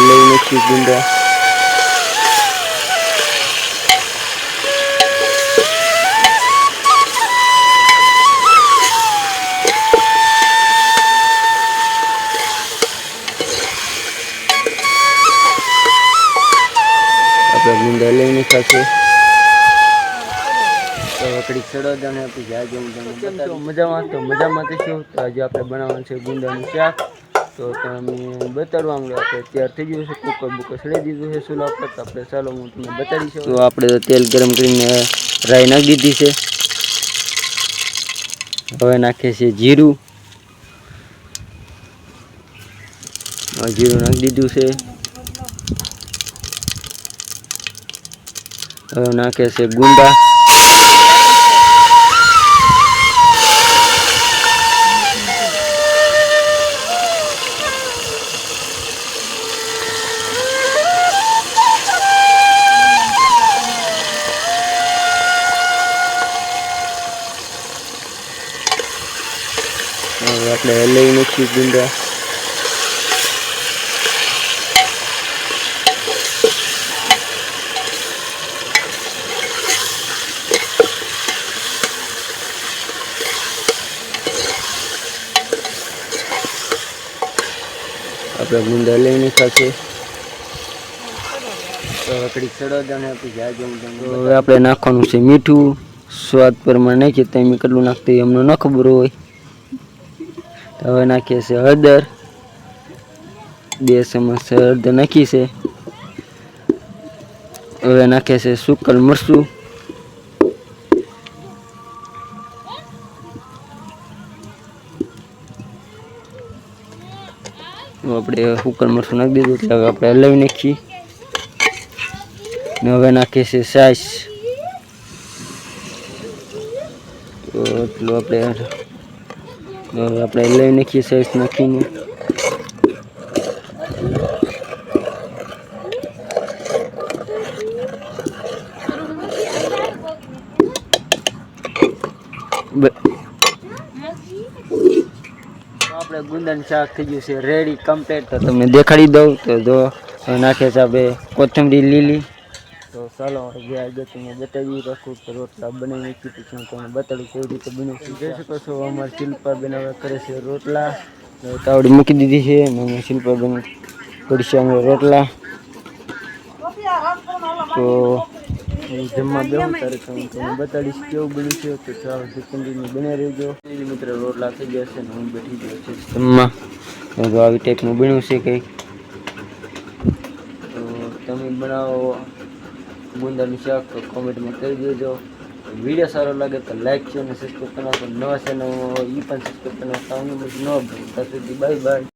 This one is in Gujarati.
લઈ નાખીએ ગુંદા આપણે ગુંદા લઈ નાખ્યા છે તો કડીક સડો અને હું તમને મજામાં? તો મજામાં તો શું તો આજે આપણે બનાવવાનું છે ગુંદાનું શાક. તો તમે બતાડવા માંગો આપણે તૈયાર થઈ ગયું છે, કુકર બુકર સડી દીધું છે સુલા પર. તો આપણે ચાલો, હું તમને બતાડીશ તો આપણે તેલ ગરમ કરીને રાઈ નાખી દીધી છે. હવે નાખીએ છીએ જીરું. જીરું નાખી દીધું છે. હવે નાખે છે ગુંદા. આપણે લઈ નાખીએ ગુંદા. આપણે ગુંદા લઈ નાખ્યા છે. આપણે નાખવાનું છે મીઠું. સ્વાદ પ્રમાણે નાખીએ, તમે કેટલું નાખતી અમને ન ખબર હોય. હવે નાખીએ છીએ હળદર. બે ચમચ હળદર નાખી છે. હવે નાખીએ છે સુકલ મરચું. આપણે સુકલ મરચું નાખી દીધું એટલે હવે આપણે હલાવી નાખીએ. ને હવે નાખીએ છીએ સાઈસ. એટલું આપણે હવે આપણે લઈ નાખીએ સાઈઝ નાખીને. આપણે ગુંદન શાક થઈ ગયું છે રેડી કમ્પ્લીટ તો તમને દેખાડી દઉં, તો જો, નાખે છે આપણે કોથમરી લીલી. તો ચાલો જે આજે તમને બતાવી રાખું તો રોટલા બનાવી પછી હું તમને બતાડું કેવી રીતે બને છે જોઈ શકો છો, અમારે શિલ્પા બનાવવા કરે છે રોટલા. તાવડી મૂકી દીધી છે અને શિલ્પા બેન કરીશું અમે રોટલા. તો જમવા બેહું, ત્યારે તમે તમને બતાડીશ કેવું બન્યું છે. તો ચાલો કન્ટિન્યુ બને રહેજો. મિત્ર રોટલા થઈ ગયા છે અને હું બેઠી ગયો છે જમવા. આવી ટાઈપનું બન્યું છે કંઈક. તો તમે બનાવો ગુંદાનું શાક કોમેન્ટમાં કરી દેજો. વીડિયો સારો લાગે તો લાઈક છે અને સબસ્ક્રાઈબ કરનાર નવા ચેનલ એ પણ સબસ્ક્રાઈબ કરનાર ન ભૂલતા. સુધી બાય બાય